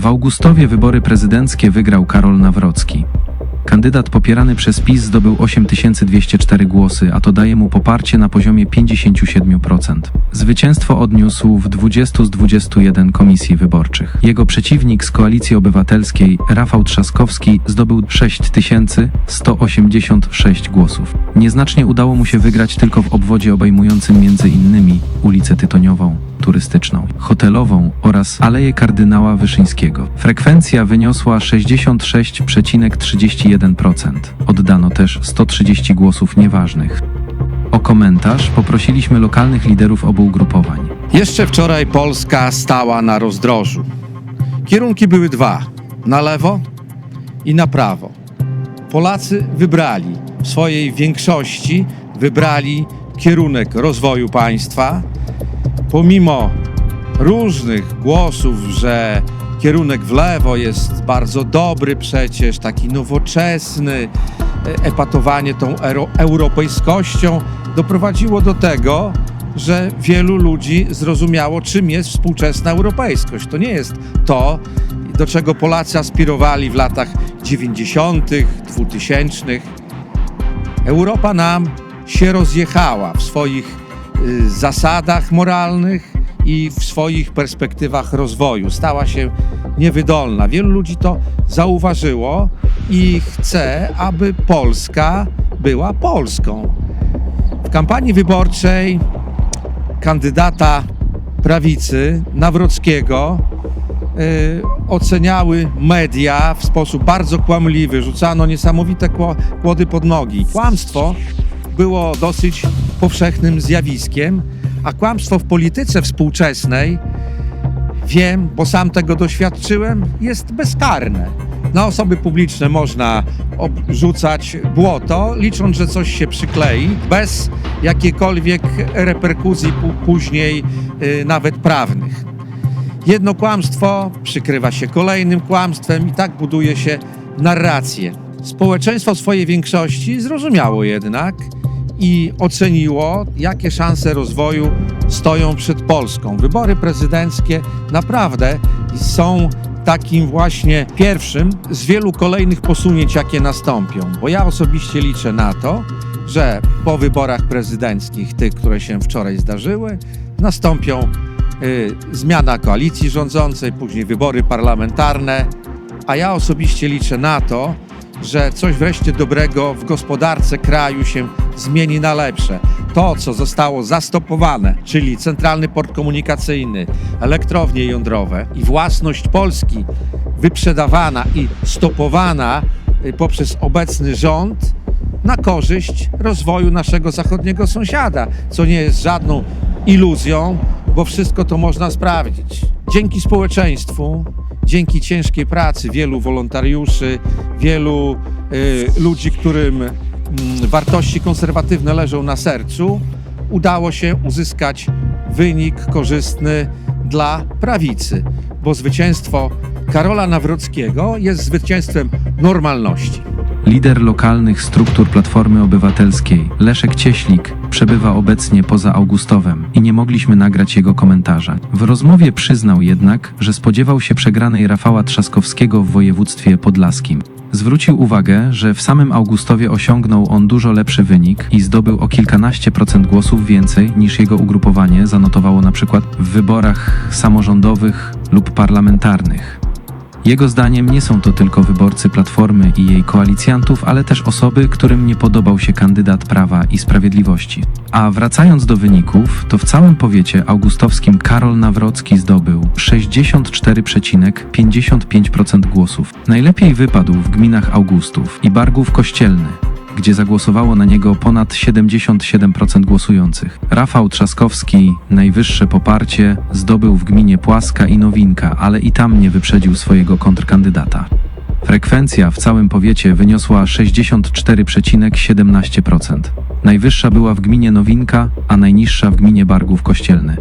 W Augustowie wybory prezydenckie wygrał Karol Nawrocki. Kandydat popierany przez PiS zdobył 8204 głosy, a to daje mu poparcie na poziomie 57%. Zwycięstwo odniósł w 20 z 21 komisji wyborczych. Jego przeciwnik z Koalicji Obywatelskiej, Rafał Trzaskowski, zdobył 6186 głosów. Nieznacznie udało mu się wygrać tylko w obwodzie obejmującym m.in. ulicę Tytoniową, turystyczną, hotelową oraz Aleję Kardynała Wyszyńskiego. Frekwencja wyniosła 66,31%. Oddano też 130 głosów nieważnych. O komentarz poprosiliśmy lokalnych liderów obu ugrupowań. Jeszcze wczoraj Polska stała na rozdrożu. Kierunki były dwa: na lewo i na prawo. Polacy wybrali w swojej większości wybrali kierunek rozwoju państwa. Pomimo różnych głosów, że kierunek w lewo jest bardzo dobry przecież, taki nowoczesny, e, epatowanie tą ero- europejskością doprowadziło do tego, że wielu ludzi zrozumiało, czym jest współczesna europejskość. To nie jest to, do czego Polacy aspirowali w latach 90., 2000. Europa nam się rozjechała w swoich zasadach moralnych i w swoich perspektywach rozwoju. Stała się niewydolna. Wielu ludzi to zauważyło i chce, aby Polska była Polską. W kampanii wyborczej kandydata prawicy Nawrockiego y, oceniały media w sposób bardzo kłamliwy. Rzucano niesamowite kło- kłody pod nogi. Kłamstwo było dosyć powszechnym zjawiskiem, a kłamstwo w polityce współczesnej, wiem, bo sam tego doświadczyłem, jest bezkarne. Na osoby publiczne można obrzucać błoto, licząc, że coś się przyklei, bez jakiejkolwiek reperkusji później, y, nawet prawnych. Jedno kłamstwo przykrywa się kolejnym kłamstwem i tak buduje się narrację. Społeczeństwo w swojej większości zrozumiało jednak i oceniło, jakie szanse rozwoju stoją przed Polską. Wybory prezydenckie naprawdę są takim właśnie pierwszym z wielu kolejnych posunięć, jakie nastąpią. Bo ja osobiście liczę na to, że po wyborach prezydenckich, tych, które się wczoraj zdarzyły, nastąpią y, zmiana koalicji rządzącej, później wybory parlamentarne, a ja osobiście liczę na to, że coś wreszcie dobrego w gospodarce kraju się zmieni na lepsze. To, co zostało zastopowane, czyli centralny port komunikacyjny, elektrownie jądrowe i własność Polski wyprzedawana i stopowana y, poprzez obecny rząd, na korzyść rozwoju naszego zachodniego sąsiada, co nie jest żadną iluzją, bo wszystko to można sprawdzić. Dzięki społeczeństwu, dzięki ciężkiej pracy wielu wolontariuszy, wielu y, ludzi, którym mm, wartości konserwatywne leżą na sercu, udało się uzyskać wynik korzystny dla prawicy, bo zwycięstwo Karola Nawrockiego jest zwycięstwem normalności. Lider lokalnych struktur Platformy Obywatelskiej, Leszek Cieślik, przebywa obecnie poza Augustowem i nie mogliśmy nagrać jego komentarza. W rozmowie przyznał jednak, że spodziewał się przegranej Rafała Trzaskowskiego w województwie podlaskim. Zwrócił uwagę, że w samym Augustowie osiągnął on dużo lepszy wynik i zdobył o kilkanaście procent głosów więcej niż jego ugrupowanie zanotowało na przykład w wyborach samorządowych lub parlamentarnych. Jego zdaniem nie są to tylko wyborcy Platformy i jej koalicjantów, ale też osoby, którym nie podobał się kandydat Prawa i Sprawiedliwości. A wracając do wyników, to w całym powiecie augustowskim Karol Nawrocki zdobył 64,55% głosów. Najlepiej wypadł w gminach Augustów i Bargów Kościelny, gdzie zagłosowało na niego ponad 77% głosujących. Rafał Trzaskowski najwyższe poparcie zdobył w gminie Płaska i Nowinka, ale i tam nie wyprzedził swojego kontrkandydata. Frekwencja w całym powiecie wyniosła 64,17%. Najwyższa była w gminie Nowinka, a najniższa w gminie Bargów Kościelny.